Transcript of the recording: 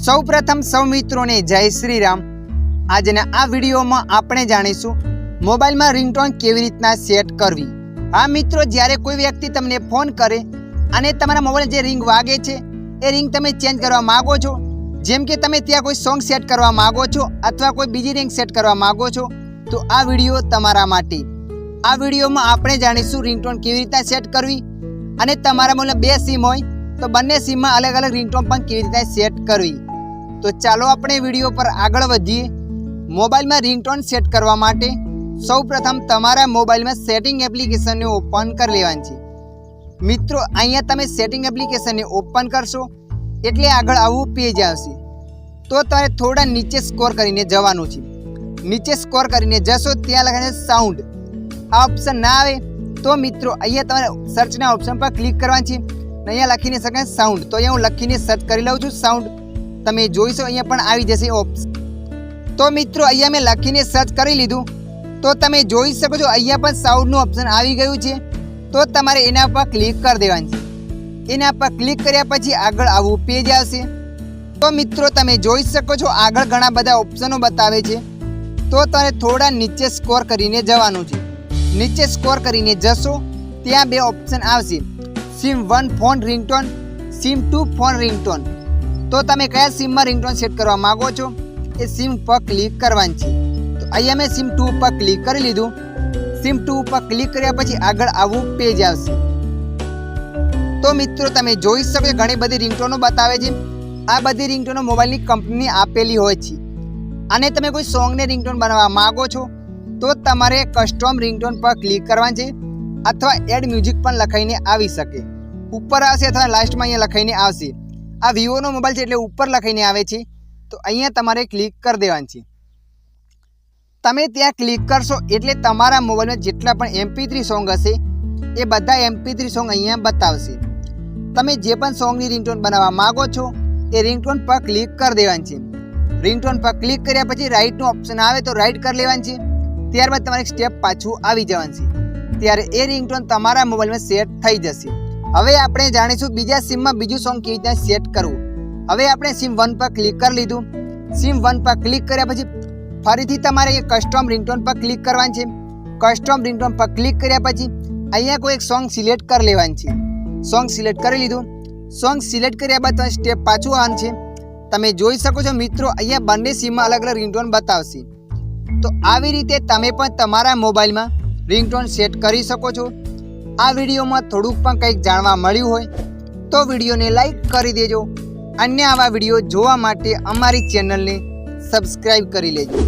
સૌ પ્રથમ સૌ મિત્રોને જય શ્રી રામ આજના આ વિડીયોમાં આપણે જાણીશું મોબાઈલમાં રિંગટોન કેવી રીતના સેટ કરવી. આ મિત્રો, જ્યારે કોઈ વ્યક્તિ તમને ફોન કરે અને તમારા મોબાઈલ જે રિંગ વાગે છે, એ રિંગ તમે ચેન્જ કરવા માગો છો, જેમ કે તમે ત્યાં કોઈ સોંગ સેટ કરવા માગો છો અથવા કોઈ બીજી રિંગ સેટ કરવા માગો છો, તો આ વીડિયો તમારા માટે. આ વિડીયોમાં આપણે જાણીશું રિંગટોન કેવી રીતના સેટ કરવી અને તમારા મોબાઈલમાં બે સિમ હોય તો બંને સિમમાં અલગ અલગ રિંગટોન પણ કેવી રીતે સેટ કરવી? તો ચાલો આપણે વીડિયો પર આગળ વધીએ. મોબાઈલમાં રિંગટોન સેટ કરવા માટે સૌ પ્રથમ તમારા મોબાઈલમાં સેટિંગ એપ્લિકેશનને ઓપન કરી લેવાની છે. મિત્રો, અહીંયા તમે સેટિંગ એપ્લિકેશનને ઓપન કરશો, એટલે આગળ આવું પેજ આવશે. તો તમારે થોડા નીચે સ્કોર કરીને જવાનું છે. નીચે સ્કોર કરીને જશો, ત્યાં લખાશે સાઉન્ડ. આ ઓપ્શન ના આવે, તો મિત્રો, અહીંયા તમારે સર્ચના ઓપ્શન પર ક્લિક કરવાનું છે. અને અહીંયા લખીને શકાય સાઉન્ડ તો અહીંયા હું લખીને સર્ચ કરી લઉં છું સાઉન્ડ તમે જોઈશો, અહીંયા પણ આવી જશે ઓપ્શન તો મિત્રો, અહીંયા મેં લખીને સર્ચ કરી લીધું. તો તમે જોઈ શકો છો, અહીંયા પણ સાઉન્ડનું ઓપ્શન આવી ગયું છે. તો તમારે એના પર ક્લિક કરી દેવાનું છે. એના પર ક્લિક કર્યા પછી આગળ આવું પેજ આવશે. તો મિત્રો, તમે જોઈ શકો છો, આગળ ઘણા બધા ઓપ્શનો બતાવે છે. તો તમારે થોડા નીચે સ્કોર કરીને જવાનું છે. નીચે સ્કોર કરીને જશો, ત્યાં બે ઓપ્શન આવશે. SIM one phone ringtone, SIM two phone ringtone. તો તમે કયા સિમમાં રિંગટોન સેટ કરવા માગો છો? એ સિમ પર ક્લિક કરવાની છે. તો અહીંયા મેં સિમ ટુ પર ક્લિક કરી લીધું. સિમ ટુ ઉપર ક્લિક કર્યા પછી આગળ આવું પેજ આવશે. તો મિત્રો, તમે જોઈ શકો છો ઘણી બધી રિંગટોનો બતાવે છે. આ બધી રિંગટોનો મોબાઈલની કંપની આપેલી હોય છે. અને તમે કોઈ સોંગને રિંગટોન બનાવવા માગો છો, તો તમારે કસ્ટમ રિંગટોન પર ક્લિક કરવાની છે. અથવા એડ મ્યુઝિક પણ લખાઈને આવી શકે. ઉપર આવશે અથવા લાસ્ટમાં અહીંયા લખાઈને આવશે. આ વિવોનો મોબાઈલ છે એટલે ઉપર લખાઈને આવે છે. તો અહીંયા તમારે ક્લિક કરી દેવાનું છે. તમે ત્યાં ક્લિક કરશો એટલે તમારા મોબાઈલમાં જેટલા પણ એમપી થ્રી સોંગ હશે, એ બધા એમપી થ્રી સોંગ અહીંયા બતાવશે. તમે જે પણ સોંગની રિંગટોન બનાવવા માગો છો, એ રિંગટોન પર ક્લિક કરી દેવાની છે. રિંગટોન પર ક્લિક કર્યા પછી રાઇટનું ઓપ્શન આવે તો રાઇટ કરી લેવાનું છે. ત્યારબાદ તમારે સ્ટેપ પાછું આવી જવાનું છે. ત્યારે એ રિંગટોન તમારા મોબાઈલમાં સેટ થઈ જશે. હવે આપણે જાણીશું બીજા સિમમાં બીજું સોંગ કેવી રીતે સેટ કરવું. હવે આપણે સિમ વન પર ક્લિક કરી લીધું. સિમ વન પર ક્લિક કર્યા પછી ફરીથી તમારે એ કસ્ટમ રિંગટોન પર ક્લિક કરવાની છે. કસ્ટમ રિંગટોન પર ક્લિક કર્યા પછી અહીંયા કોઈ એક સોંગ સિલેક્ટ કરી લેવાનું છે. સોંગ સિલેક્ટ કરી લીધું. સોંગ સિલેક્ટ કર્યા બાદ તમે સ્ટેપ પાછું આવવાનું છે. તમે જોઈ શકો છો મિત્રો, અહીંયા બંને સિમમાં અલગ અલગ રિંગટોન બતાવશે. તો આવી રીતે તમે પણ તમારા મોબાઈલમાં રિંગટોન સેટ કરી શકો છો. આ વિડીયોમાં થોડુંક પણ કંઈક જાણવા મળ્યું હોય, તો વિડીયોને લાઈક કરી દેજો. અન્ય આવા વીડિયો જોવા માટે અમારી ચેનલને સબસ્ક્રાઈબ કરી લેજો.